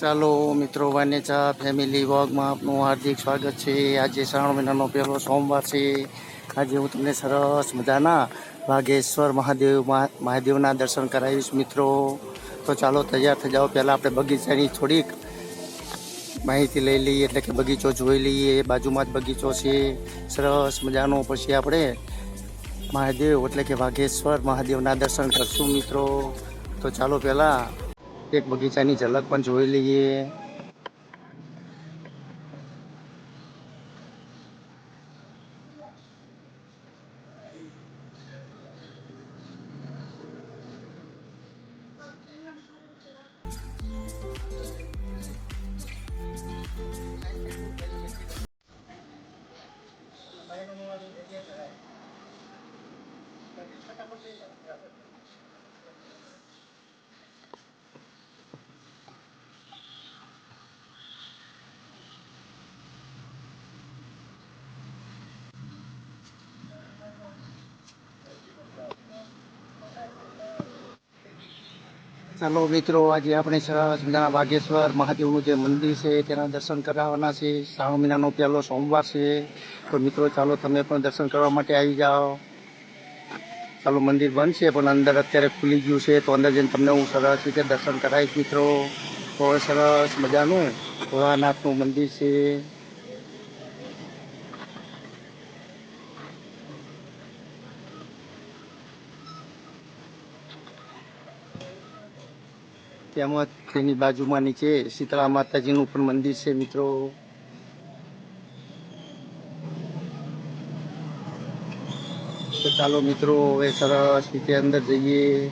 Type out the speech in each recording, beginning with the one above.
ચાલો મિત્રો વાનેચા ફેમિલી વોગમાં આપનું હાર્દિક સ્વાગત છે. આજે શ્રાવણ મહિનાનો પહેલો સોમવાર છે. આજે હું તમને સરસ મજાના વાઘેશ્વર મહાદેવ મહાદેવના દર્શન કરાવીશ મિત્રો. તો ચાલો તૈયાર થઈ જાઓ. પહેલાં આપણે બગીચાની થોડીક માહિતી લઈ લઈએ, એટલે કે બગીચો જોઈ લઈએ. બાજુમાં જ બગીચો છે. સરસ મજાનો. પછી આપણે મહાદેવ એટલે કે વાઘેશ્વર મહાદેવના દર્શન કરશું મિત્રો. તો ચાલો પહેલાં એક બગીચાની ઝલક પણ જોઈ લઈએ. ચાલો મિત્રો, આજે આપણે સરસ મજાના વાઘેશ્વર મહાદેવનું જે મંદિર છે, તેના દર્શન કરાવવાના છે. શ્રાવણ મહિનાનો પહેલો સોમવાર છે. તો મિત્રો, ચાલો તમે પણ દર્શન કરવા માટે આવી જાઓ. ચાલો, મંદિર બંધ છે, પણ અંદર અત્યારે ખુલી ગયું છે. તો અંદર જઈને તમને હું સરસ રીતે દર્શન કરાવીશ મિત્રો. તો સરસ મજાનું ભોળાનાથનું મંદિર છે. તેમજ તેની બાજુમાં નીચે શીતળા માતાજીનું પણ મંદિર છે, મિત્રો. ચાલો, મિત્રો, હવે સરસ રીતે અંદર જઈએ.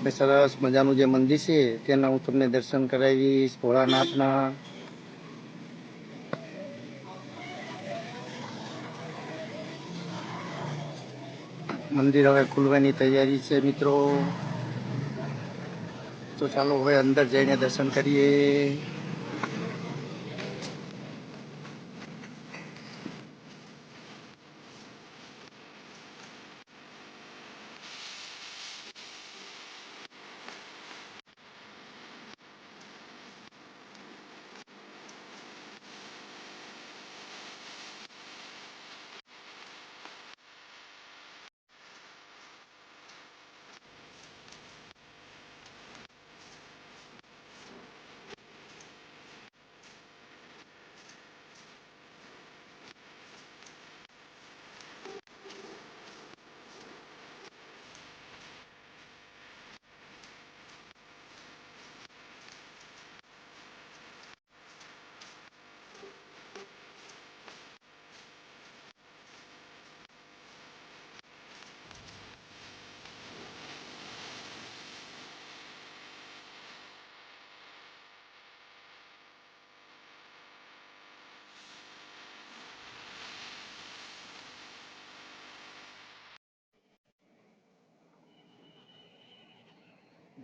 હવે સરસ મજાનું જે મંદિર છે, તેના હું તમને દર્શન કરાવીશ, ભોળાનાથના. મંદિર હવે ખુલવાની તૈયારી છે, મિત્રો. તો ચાલો હવે અંદર જઈને દર્શન કરીએ.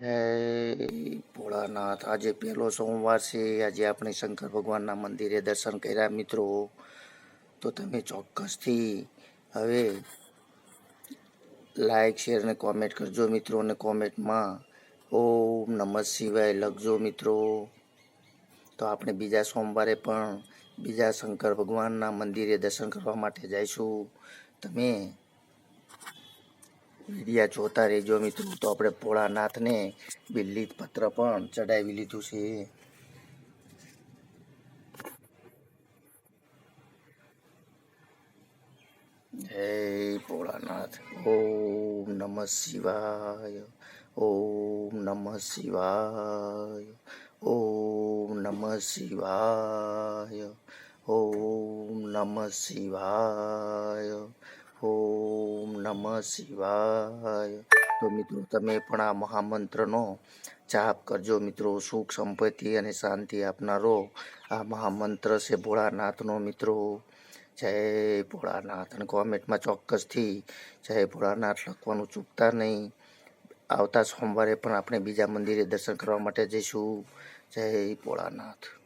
ભોળાનાથ, આજે પહેલો સોમવાર છે, આજે આપણે શંકર ભગવાનના મંદિરે દર્શન કર્યા મિત્રો. તો તમે ચોક્કસથી હવે લાઈક શેર અને કોમેન્ટ કરજો મિત્રો અને કોમેન્ટમાં ઓમ નમઃ શિવાય લખજો મિત્રો. તો આપણે બીજા સોમવારે પણ બીજા શંકર ભગવાનના મંદિરે દર્શન કરવા માટે જઈશું. તમે વિડીયા જોતા રહેજો મિત્રો. તો આપણે ભોળાનાથને બિલ્લી પત્ર પણ ચડાવી લીધું છે. જય ભોળાનાથ, ઓમ નમ શિવાય, ઓમ નમઃ શિવાય, ઓમ નમઃ શિવાય, ઓમ નમઃ શિવાય. ઓમ નમઃ શિવાય. તો મિત્રો, તમે પણ આ મહામંત્રનો જાપ કરજો. મિત્રો, સુખ, સંપત્તિ અને શાંતિ આપનારો આ મહામંત્ર છે ભોળાનાથનો. મિત્રો, જય ભોળાનાથ. અને કોમેન્ટમાં ચોક્કસથી જય ભોળાનાથ લખવાનું ચૂકતા નહીં. આવતા સોમવારે પણ આપણે બીજા મંદિરે દર્શન કરવા માટે જઈશું. જય ભોળાનાથ.